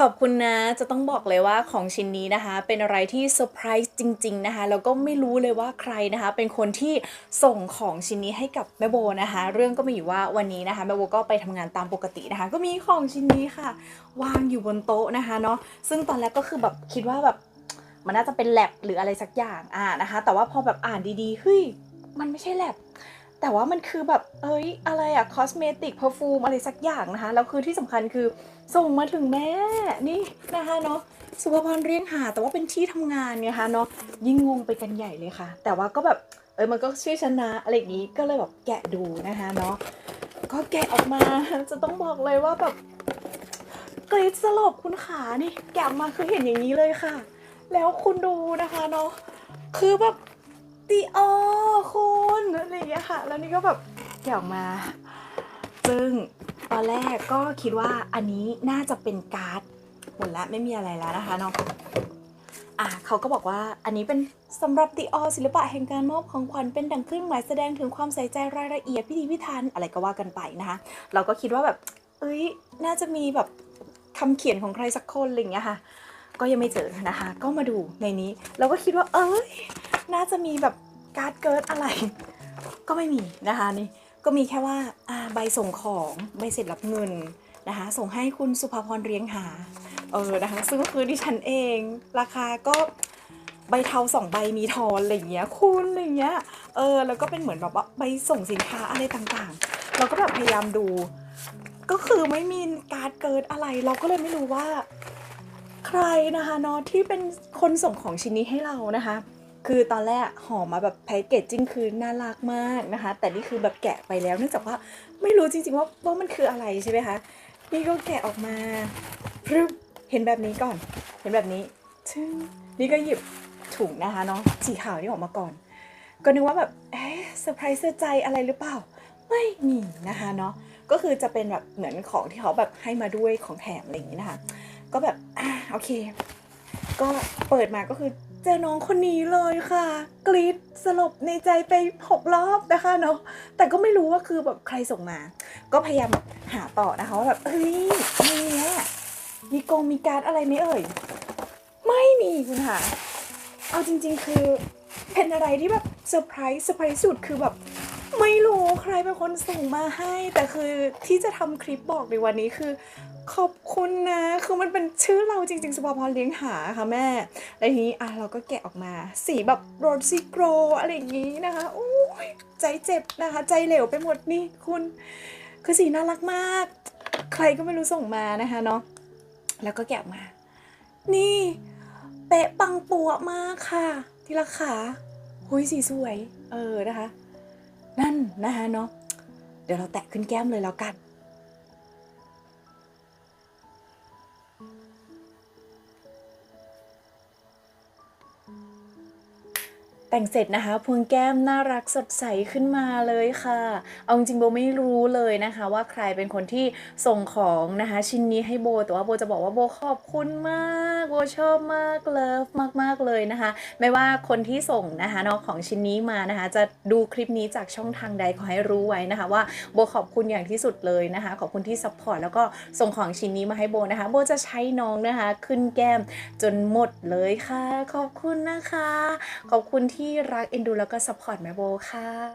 ขอบคุณนะ จะต้องบอกเลยว่าของชิ้นนี้นะคะ เป็นอะไรที่เซอร์ไพรส์จริง ๆ นะคะ แล้วก็ไม่รู้เลยว่าใครนะคะ เป็นคนที่ส่งของชิ้นนี้ให้กับแม่โบนะคะ เรื่องก็มีอยู่ว่าวันนี้นะคะแม่โบก็ไปทำงานตามปกตินะคะ ก็มีของชิ้นนี้ค่ะ วางอยู่บนโต๊ะนะคะเนาะซึ่งตอนแรกก็คือแบบคิดว่าแบบมันน่าจะเป็นแลบหรืออะไรสักอย่างอ่านะคะ แต่ว่าพอแบบอ่านดีๆเฮ้ยมันไม่ใช่แลบ แต่ว่ามันคือแบบ เอ้ย อะไรอะคอสเมติกเพอร์ฟูมอะไรสักอย่างนะคะ แล้วคือที่สำคัญคือส่งมาถึงแม่ นี่นะคะเนาะสุภาพรเรียงหา แต่ว่าเป็นที่ทำงานไงคะเนาะยิ่งงงไปกันใหญ่เลยค่ะ แต่ว่าก็แบบ เออมันก็ช่วยชนะอะไรอย่างนี้ก็เลยแบบแกะดูนะคะเนาะก็แกะออกมาจะต้องบอกเลยว่าแบบกรีดสลบคุณขานี่แกะมาคือเห็นอย่างนี้เลยค่ะ แล้วคุณดูนะคะเนาะคือแบบ ตีออคุณอะไรอย่างเงี้ยค่ะ แล้วนี่ก็แบบแกะออกมา ซึ่งตอนแรกก็คิดว่าอันนี้น่าจะเป็นการ์ดหมดแล้วไม่มีอะไรแล้วนะคะเนาะอะเขาก็บอกว่าอันนี้เป็นสำหรับติออศิลปะแห่งการมอบของขวัญเป็นดังเครื่องหมายแสดงถึงความใส่ใจรายละเอียดพิธีพิธันอะไรก็ว่ากันไปนะคะเราก็คิดว่าแบบ เอ้ยน่าจะมีแบบคำเขียนของใครสักคนอะไรอย่างเงี้ยค่ะ ก็ยังไม่เจอนะคะ ก็มาดูในนี้เราก็คิดว่าเอ้ยน่าจะมีแบบการ์ดเกิร์ดอะไร ก็ไม่มีนะคะนี่ก็มีแค่ว่าใบส่งของใบเสร็จรับเงินนะคะ ส่งให้คุณสุภาพรเรียงหาเออนะคะซึ่งก็คือดิฉันเอง ราคาก็ใบเทาสองใบมีทอนอะไรเงี้ยคุณอะไรเงี้ยเออแล้วก็เป็นเหมือนแบบว่าใบส่งสินค้าอะไรต่างๆ เราก็แบบพยายามดู ก็คือไม่มีการ์ดเกิดอะไร เราก็เลยไม่รู้ว่า รนะคะเนาะที่เป็นคนส่งของชิ้นนี้ให้เรานะคะ คือตอนแรกห่อมาแบบแพ็กเกจจิ้งคือน่ารักมากนะคะ แต่นี่คือแบบแกะไปแล้วเนื่องจากว่าไม่รู้จริงๆว่าว่ามันคืออะไรใช่ไหมคะนี่ก็แกะออกมาพรึบเห็นแบบนี้ก่อน เห็นแบบนี้ชึ้งนี่ก็หยิบถุงนะคะเนาะสีขาวนี่ออกมาก่อน ก็นึกว่าแบบเอ๊ะเซอร์ไพรส์เซอร์ใจอะไรหรือเปล่า ไม่มีนะคะเนาะก็คือจะเป็นแบบเหมือนของที่เขาแบบให้มาด้วยของแถมอะไรอย่างนี้นะคะ ก็แบบอ่าโอเค ก็เปิดมาก็คือเจอน้องคนนี้เลยค่ะ กรีดสลบในใจไปหกรอบนะคะเนาะแต่ก็ไม่รู้ว่าคือแบบใครส่งมา ก็พยายามแบบหาต่อนะคะว่าแบบเฮ้ยมีเนี่ยมีกงมีการอะไรไหมเอ่ย ไม่มีคุณค่ะ เอาจริง ๆ คือเป็นอะไรที่แบบเซอร์ไพรส์เซอร์ไพรส์สุดคือแบบไม่รู้ใครเป็นคนส่งมาให้ แต่คือที่จะทำคลิปบอกในวันนี้คือ ขอบคุณนะ คือมันเป็นชื่อเราจริง ๆ สุภาพรเลี้ยงหาค่ะแม่แล้วทีนี้อะเราก็แกะออกมา สีแบบโรสซิโกรอะไรอย่างนี้นะคะโอ้ยใจเจ็บนะคะ ใจเหลวไปหมดนี่คุณ คือสีน่ารักมาก ใครก็ไม่รู้ส่งมานะคะเนาะ แล้วก็แกะออกมา นี่เป๊ะปังปัวมากค่ะ ทีละขาหุยสีสวย เออนะคะ นั่นนะคะเนาะ เดี๋ยวเราแตะขึ้นแก้มเลยแล้วกัน แต่งเสร็จนะคะ พวงแก้มน่ารักสดใสขึ้นมาเลยค่ะ เอาจริงโบไม่รู้เลยนะคะ ว่าใครเป็นคนที่ส่งของนะคะ ชิ้นนี้ให้โบแต่ว่าโบจะบอกว่าโบขอบคุณมากโบชอบมากเลิฟมากๆเลยนะคะ ไม่ว่าคนที่ส่งนะคะนอกของชิ้นนี้มานะคะ จะดูคลิปนี้จากช่องทางใดขอให้รู้ไว้นะคะว่าโบขอบคุณอย่างที่สุดเลยนะคะ ขอบคุณที่ซัพพอร์ตแล้วก็ส่งของชิ้นนี้มาให้โบนะคะ โบจะใช้น้องนะคะ ขึ้นแก้มจนหมดเลยค่ะ ขอบคุณนะคะ ขอบคุณที่ที่รักเอ็นดูแล้วก็ซัพพอร์ตแม่โบค่ะ